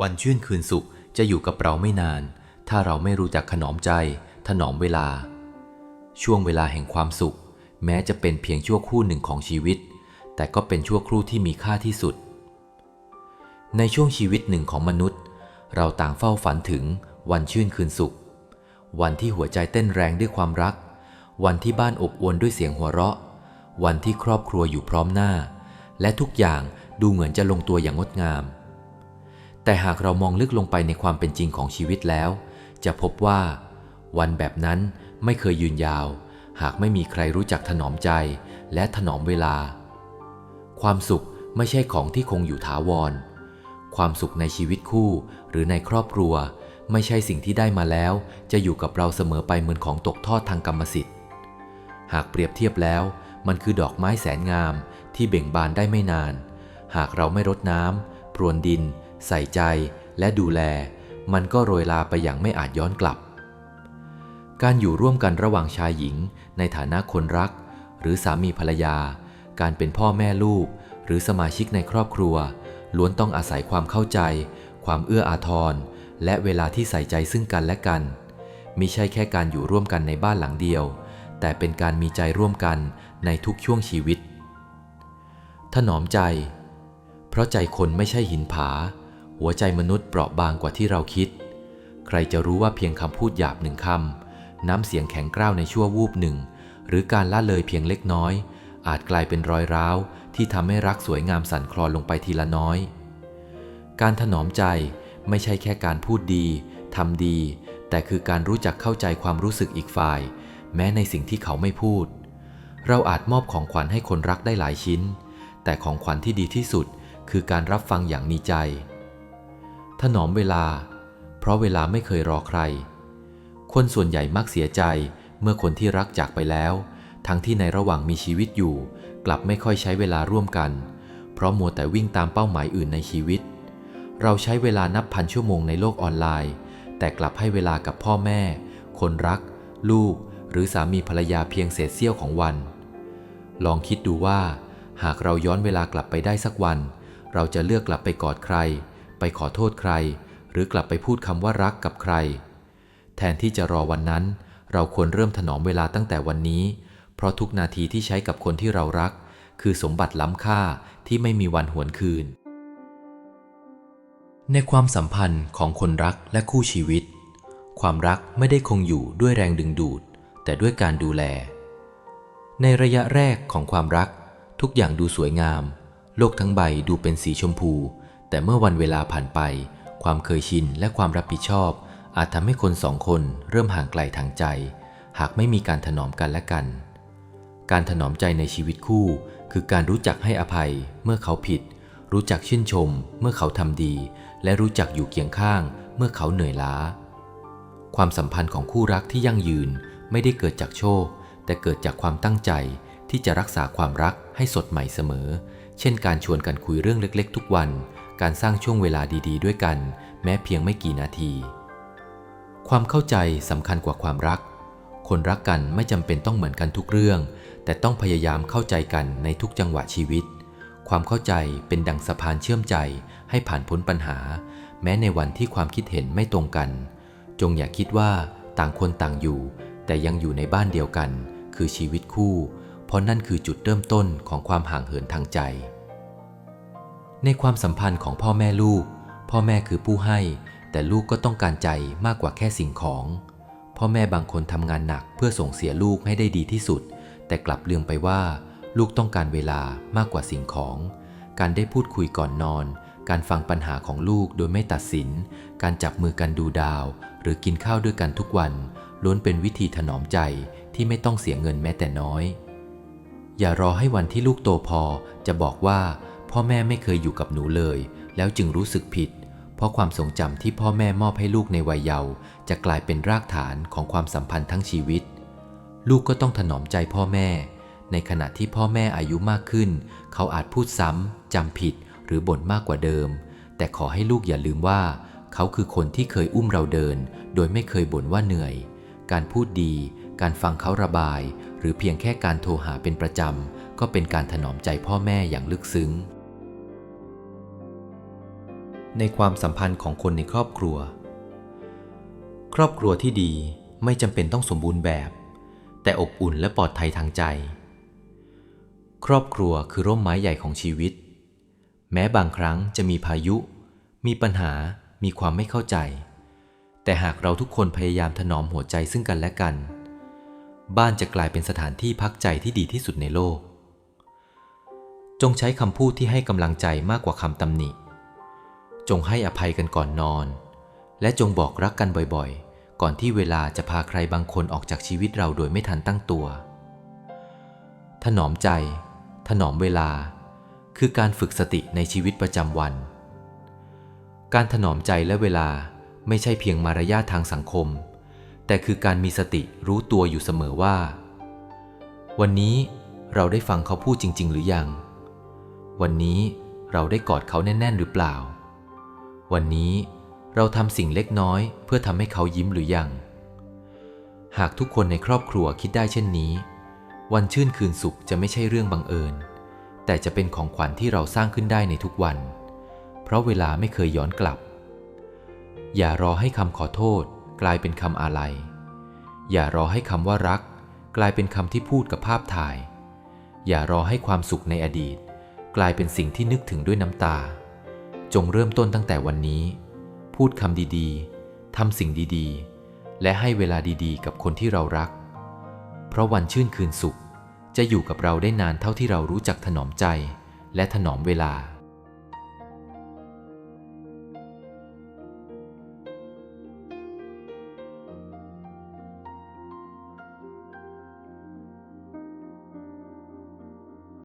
วันชื่นคืนสุขจะอยู่กับเราไม่นาน ถ้าเราไม่รู้จักขนอมใจ ถนอมเวลา ช่วงเวลาแห่งความสุข แม้จะเป็นเพียงชั่วครู่หนึ่งของชีวิต แต่ก็เป็นชั่วครู่ที่มีค่าที่สุด ในช่วงชีวิตหนึ่งของมนุษย์ เราต่างเฝ้าฝันถึงวันชื่นคืนสุข วันที่หัวใจเต้นแรงด้วยความรัก วันที่บ้านอบอวลด้วยเสียงหัวเราะ วันที่ครอบครัวอยู่พร้อมหน้า และทุกอย่างดูเหมือนจะลงตัวอย่างงดงาม แต่หากเรามองลึกลงไปในความเป็นจริงของชีวิตแล้ว จะพบว่า วันแบบนั้นไม่เคยยืนยาว หากไม่มีใครรู้จักถนอมใจและถนอมเวลา ความสุขไม่ใช่ของที่คงอยู่ถาวร ความสุขในชีวิตคู่หรือในครอบครัว ไม่ใช่สิ่งที่ได้มาแล้ว จะอยู่กับเราเสมอไปเหมือนของตกทอดทางกรรมสิทธิ์ หากเปรียบเทียบแล้ว มันคือดอกไม้แสนงามที่เบ่งบานได้ไม่นาน หากเราไม่รดน้ำพรวนดิน ใส่ใจและดูแล มันก็โรยลาไปอย่างไม่อาจย้อนกลับ การอยู่ร่วมกันระหว่างชายหญิง ในฐานะคนรัก หรือสามีภรรยา การเป็นพ่อแม่ลูก หรือสมาชิกในครอบครัว ล้วนต้องอาศัยความเข้าใจ ความเอื้ออาทร และเวลาที่ใส่ใจซึ่งกันและกันมิใช่แค่การอยู่ร่วมกันในบ้านหลังเดียว แต่เป็นการมีใจร่วมกันในทุกช่วงชีวิต ถนอมใจ เพราะใจคนไม่ใช่หินผา หัวใจมนุษย์เปราะบางกว่าที่เราคิด ใครจะรู้ว่าเพียงคำพูดหยาบหนึ่งคำ น้ำเสียงแข็งกร้าวในชั่ววูบหนึ่ง หรือการละเลยเพียงเล็กน้อย อาจกลายเป็นรอยร้าว ที่ทำให้รักสวยงามสั่นคลอนลงไปทีละน้อย การถนอมใจไม่ใช่แค่การพูดดีทำดี แต่คือการรู้จักเข้าใจความรู้สึกอีกฝ่าย แม้ในสิ่งที่เขาไม่พูด เราอาจมอบของขวัญให้คนรักได้หลายชิ้น แต่ของขวัญที่ดีที่สุดคือการรับฟังอย่างมีใจ ถนอมเวลา เพราะเวลาไม่เคยรอใคร คนส่วนใหญ่มักเสียใจเมื่อคนที่รักจากไปแล้ว ทั้งที่ในระหว่างมีชีวิตอยู่ กลับไม่ค่อยใช้เวลาร่วมกัน เพราะมัวแต่วิ่งตามเป้าหมายอื่นในชีวิต เราใช้เวลานับพันชั่วโมงในโลกออนไลน์ แต่กลับให้เวลากับพ่อแม่ คนรัก ลูก หรือสามีภรรยาเพียงเศษเสี้ยวของวัน ลองคิดดูว่า หากเราย้อนเวลากลับไปได้สักวัน เราจะเลือกกลับไปกอดใคร ไปขอโทษใคร หรือกลับไปพูดคำว่ารักกับใคร แทนที่จะรอวันนั้น เราควรเริ่มถนอมเวลาตั้งแต่วันนี้ เพราะทุกนาทีที่ใช้กับคนที่เรารัก คือสมบัติล้ำค่าที่ไม่มีวันหวนคืน ในความสัมพันธ์ของคนรักและคู่ชีวิต ความรักไม่ได้คงอยู่ด้วยแรงดึงดูด แต่ด้วยการดูแล ในระยะแรกของความรัก ทุกอย่างดูสวยงาม โลกทั้งใบดูเป็นสีชมพู แต่เมื่อวันเวลาผ่านไป ความเคยชินและความรับผิดชอบ อาจทำให้คนสองคนเริ่มห่างไกลทางใจ หากไม่มีการถนอมกันและกัน การถนอมใจในชีวิตคู่ คือการรู้จักให้อภัยเมื่อเขาผิด รู้จักชื่นชม เมื่อเขาทำดี และรู้จักอยู่เคียงข้าง เมื่อเขาเหนื่อยล้า ความสัมพันธ์ของคู่รักที่ยั่งยืนไม่ได้เกิดจากโชค แต่เกิดจากความตั้งใจที่จะรักษาความรักให้สดใหม่เสมอ เช่นการชวนกันคุยเรื่องเล็ก ๆ ทุกวัน การสร้างช่วงเวลาดี ๆ ด้วยกัน แม้เพียงไม่กี่นาที ความเข้าใจสำคัญกว่าความรัก คนรักกันไม่จำเป็นต้องเหมือนกันทุกเรื่อง แต่ต้องพยายามเข้าใจกันในทุกจังหวะชีวิต ความเข้าใจเป็นดังสะพานเชื่อมใจให้ผ่านพ้นปัญหา แม้ในวันที่ความคิดเห็นไม่ตรงกัน จงอย่าคิดว่าต่างคนต่างอยู่ แต่ยังอยู่ในบ้านเดียวกัน คือชีวิตคู่ เพราะนั่นคือจุดเริ่มต้นของความห่างเหินทางใจ ในความสัมพันธ์ของพ่อแม่ลูก พ่อแม่คือผู้ให้ แต่ลูกก็ต้องการใจมากกว่าแค่สิ่งของ พ่อแม่บางคนทำงานหนักเพื่อส่งเสียลูกให้ได้ดีที่สุด แต่กลับลืมไปว่าลูกต้องการเวลามากกว่าสิ่งของ การได้พูดคุยก่อนนอน การฟังปัญหาของลูกโดยไม่ตัดสิน การจับมือกันดูดาว หรือกินข้าวด้วยกันทุกวัน ล้วนเป็นวิธีถนอมใจที่ไม่ต้องเสียเงินแม้แต่น้อย อย่ารอให้วันที่ลูกโตพอจะบอกว่า พ่อแม่ไม่เคยอยู่กับหนูเลย แล้วจึงรู้สึกผิด เพราะความทรงจำที่พ่อแม่มอบให้ลูกในวัยเยาว์จะกลายเป็นรากฐานของความสัมพันธ์ทั้งชีวิต ลูกก็ต้องถนอมใจพ่อแม่ ในขณะที่พ่อแม่อายุมากขึ้น เขาอาจพูดซ้ำจำผิดหรือบ่นมากกว่าเดิม แต่ขอให้ลูกอย่าลืมว่า เขาคือคนที่เคยอุ้มเราเดิน โดยไม่เคยบ่นว่าเหนื่อย การพูดดี การฟังเขาระบาย หรือเพียงแค่การโทรหาเป็นประจำก็เป็นการถนอมใจพ่อแม่อย่างลึกซึ้ง ในความสัมพันธ์ของคนในครอบครัว ครอบครัวที่ดีไม่จำเป็นต้องสมบูรณ์แบบ แต่อบอุ่นและปลอดภัยทางใจ ครอบครัวคือร่มไม้ใหญ่ของชีวิต แม้บางครั้งจะมีพายุ มีปัญหา มีความไม่เข้าใจ แต่หากเราทุกคนพยายามถนอมหัวใจซึ่งกันและกัน บ้านจะกลายเป็นสถานที่พักใจที่ดีที่สุดในโลก จงใช้คำพูดที่ให้กำลังใจมากกว่าคำตำหนิ จงให้อภัยกันก่อนนอน และจงบอกรักกันบ่อยๆ ก่อนที่เวลาจะพาใครบางคนออกจากชีวิตเราโดยไม่ทันตั้งตัว ถนอมใจ ถนอมเวลา คือการฝึกสติในชีวิตประจำวัน การถนอมใจและเวลาไม่ใช่เพียงมารยาททางสังคม แต่คือการมีสติรู้ตัวอยู่เสมอว่า วันนี้เราได้ฟังเขาพูดจริง ๆ หรือยัง วันนี้เราได้กอดเขาแน่น ๆ หรือเปล่า วันนี้เราทำสิ่งเล็กน้อย เพื่อทำให้เขายิ้มหรือยัง หากทุกคนในครอบครัวคิดได้เช่นนี้ วันชื่นคืนสุขจะไม่ใช่เรื่องบังเอิญ แต่จะเป็นของขวัญที่เราสร้างขึ้นได้ในทุกวัน เพราะเวลาไม่เคยย้อนกลับ อย่ารอให้คำขอโทษ กลายเป็นคำอาลัย อย่ารอให้คำว่ารัก กลายเป็นคำที่พูดกับภาพถ่าย อย่ารอให้ความสุขในอดีต กลายเป็นสิ่งที่นึกถึงด้วยน้ำตา จงเริ่มต้นตั้งแต่วันนี้ พูดคำดีๆทำสิ่งดีๆ และให้เวลาดีๆ กับคนที่เรารัก เพราะวันชื่นคืนสุข จะอยู่กับเราได้นานเท่าที่เรารู้จักถนอมใจ และถนอมเวลา